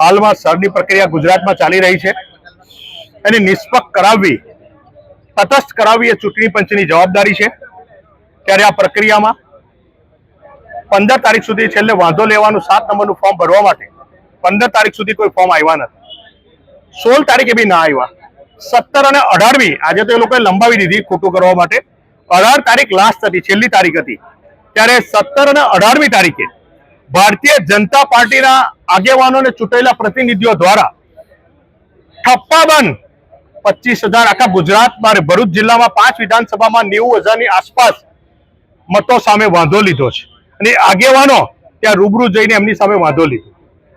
હાલમાં સરની પ્રક્રિયા ગુજરાતમાં ચાલી રહી છે. એની નિષ્પક્ષ કરાવવી, તટસ્થ કરાવવી એ ચૂંટણી પંચની જવાબદારી છે. ત્યારે આ પ્રક્રિયામાં પંદર તારીખ સુધી છેલ્લે વાંધો લેવાનું સાત નંબરનું ફોર્મ ભરવા માટે પંદર તારીખ સુધી કોઈ ફોર્મ આવ્યા નથી. સોળ તારીખે બી ના આવ્યા. સત્તર અને અઢારમી, આજે તો એ લોકોએ લંબાવી દીધી ખોટું કરવા માટે. અઢાર તારીખ લાસ્ટ હતી, છેલ્લી તારીખ હતી. ત્યારે સત્તર અને અઢારમી તારીખે ભારતીય જનતા પાર્ટીના આગેવાનોને ચૂંટાયેલા પ્રતિનિધિઓ દ્વારા ઠપ્પાબંધ પચીસ હજાર આખા ગુજરાતમાં મારે ભરૂચ જિલ્લામાં પાંચ વિધાનસભામાં નેવું હજારની આસપાસ મતો સામે વાંધો લીધો છે. અને આગેવાનો ત્યાં રૂબરૂ જઈને એમની સામે વાંધો લીધો.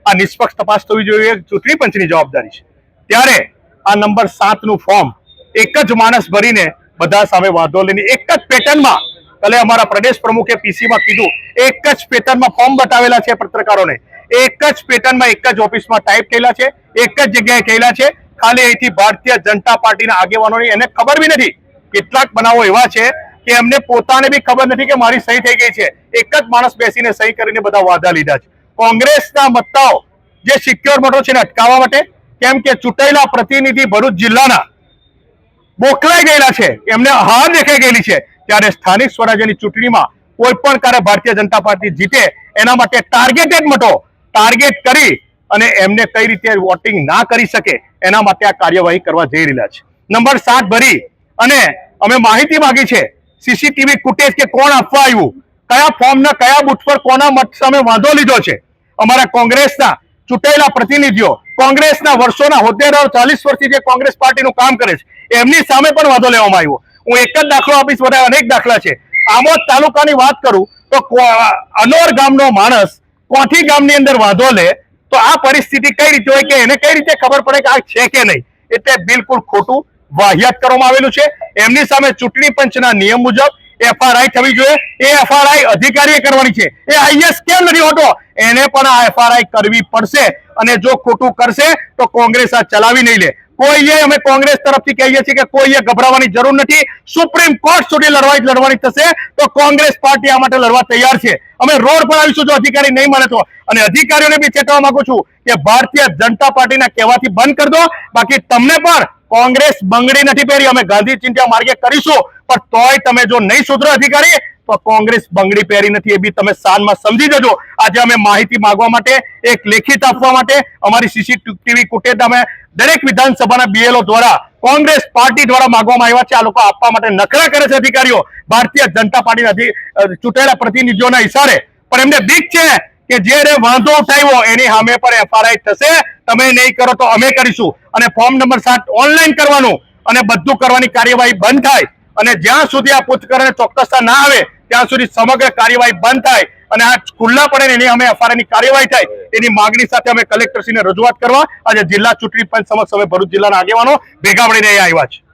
આ નિષ્પક્ષ તપાસ થવી જોઈએ ચૂંટણી પંચની જવાબદારી છે. ત્યારે આ નંબર સાતનું ફોર્મ એક જ માણસ ભરીને બધા સામે વાંધો લઈને એક જ પેટર્નમાં કાલે અમારા પ્રદેશ પ્રમુખે પીસીમાં કીધું, એક જ પેટર્નમાં ફોર્મ બતાવેલા છે પત્રકારોને. એક જ પેટર્નમાં, એક જ ઓફિસમાં ટાઈપ થયેલા છે, એક જ જગ્યાએ થયેલા છે. ખાલી અહીંથી ભારતીય જનતા પાર્ટીના આગેવાનોની એને ખબર બી નથી. કેટલાક બનાવો એવા છે કે એમને પોતાને બી ખબર નથી કે મારી સહી થઈ ગઈ છે. એક જ માણસ બેસીને સહી કરીને બધા વાદા લીધા છે. કોંગ્રેસના મત્તાઓ જે સિક્યોર મતો છે એને અટકાવવા માટે, કેમ કે ચૂંટાયેલા પ્રતિનિધિ ભરૂચ જિલ્લાના બોખલાઈ ગયેલા છે, એમને હાર દેખાઈ ગયેલી છે, ત્યારે સ્થાનિક સ્વરાજ્યની ચૂંટણીમાં કોઈ પણ કાર્ય ભારતીય જનતા પાર્ટી જીતે, એના માટે ટાર્ગેટેડ મતો ટાર્ગેટ કરી અને એમને કઈ રીતે વોટિંગ ના કરી શકે, એના માટે આ કાર્યવાહી કરવા જઈ રહ્યા છે. નંબર સાત, ભરી. અને અમે માહિતી માગી છે સીસીટીવી ફૂટેજ કે કોણ આપવા આવ્યું? કયા ફોર્મના, કયા બુથ પર કોના મત સામે વાંધો લીધો છે? અમારા કોંગ્રેસના ચૂંટાયેલા પ્રતિનિધિઓ, કોંગ્રેસના વર્ષોના હોદ્દેદારો, ચાલીસ વર્ષથી જે કોંગ્રેસ પાર્ટીનું કામ કરે છે, એમની સામે પણ વાંધો લેવામાં આવ્યો. હું એક જ દાખલો આપીશ બધા અનેક દાખલા છે. આમોદ તાલુકાની વાત કરું તો અનોર ગામનો માણસ કોઠી ગામની અંદર વાંધો લે, તો આ પરિસ્થિતિ કઈ રીતે હોય કે એને કઈ રીતે ખબર પડે કે આ છે કે નહીં? એટલે બિલકુલ ખોટું વાહિયાત કરવામાં આવેલું છે. એમની સામે ચૂંટણી પંચના નિયમ મુજબ એફઆરઆઈ થવી જોઈએ. એ એફઆરઆઈ અધિકારીએ કરવાની છે. એ આઈએસ કેમ નથી હોતો? એને પણ આ એફઆરઆઈ કરવી પડશે. અને જો ખોટું કરશે, તો કોંગ્રેસ આ ચલાવી નહીં લે. કોઈએ અમે કોંગ્રેસ તરફથી કહીએ છીએ કે કોઈએ ગભરાવાની જરૂર નથી. સુપ્રીમ કોર્ટ સુધી લડવાઈ લડવાની થશે, તો કોંગ્રેસ પાર્ટી આ માટે લડવા તૈયાર છે. અમે રોડ પર આવીશું જો અધિકારી નહીં મળે તો. અને અધિકારીઓને બી ચેતવા માંગુ છું કે ભારતીય જનતા પાર્ટીના કહેવાથી બંધ કરી દો. બાકી તમને પણ કોંગ્રેસ બંગડી નથી પહેરી. અમે ગાંધી ચિંતા માર્ગે કરીશું, પણ તોય તમે જો નહીં સુધરો અધિકારી, તો કોંગ્રેસ બંગડી પહેરી નથી. એ બી તમે સાનમાં સમજી જજો. આજે અમે માહિતી માંગવા માટે, એક લેખિત આપવા માટે, અમારી સીસીટીવી ફૂટેજ અમે દરેક વિધાનસભાના બીએલઓ દ્વારા, કોંગ્રેસ પાર્ટી દ્વારા માંગવામાં આવ્યા છે. આ લોકો આપવા માટે નખરા કરે છે અધિકારીઓ. ભારતીય જનતા પાર્ટીના ચૂંટાયેલા પ્રતિનિધિઓના ઇશારે પણ એમને બીક છે. કે જે રે વાંધો ઉઠાવ્યો એની સામે પણ એફઆરઆઈ થશે. તમે નહીં કરો તો અમે કરીશું. અને ફોર્મ નંબર સાત ઓનલાઈન કરવાનું અને બધું કરવાની કાર્યવાહી બંધ થાય. અને જ્યાં સુધી આ પૂછકરણને ચોક્કસતા ના આવે, ત્યાં સુધી સમગ્ર કાર્યવાહી બંધ થાય. અને આ ખુલ્લા પડે એની અમે એફઆરઆઈની કાર્યવાહી થાય. એની માગણી સાથે અમે કલેક્ટરશ્રીને રજૂઆત કરવા. આજે જિલ્લા ચૂંટણી પંચ સમક્ષ અમે ભરૂચ જિલ્લાના આગેવાનો ભેગા મળીને અહીંયા આવ્યા છે.